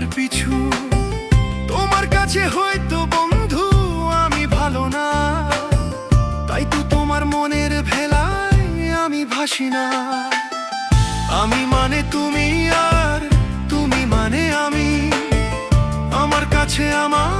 তোমার পিছু। তোমার কাছে হয়তো বন্ধু, আমি ভালো না। তাই তো তোমার মনের ভেলায় আমি ভাসি না। আমি মানে তুমি আর তুমি মানে আমি। আমার কাছে আমার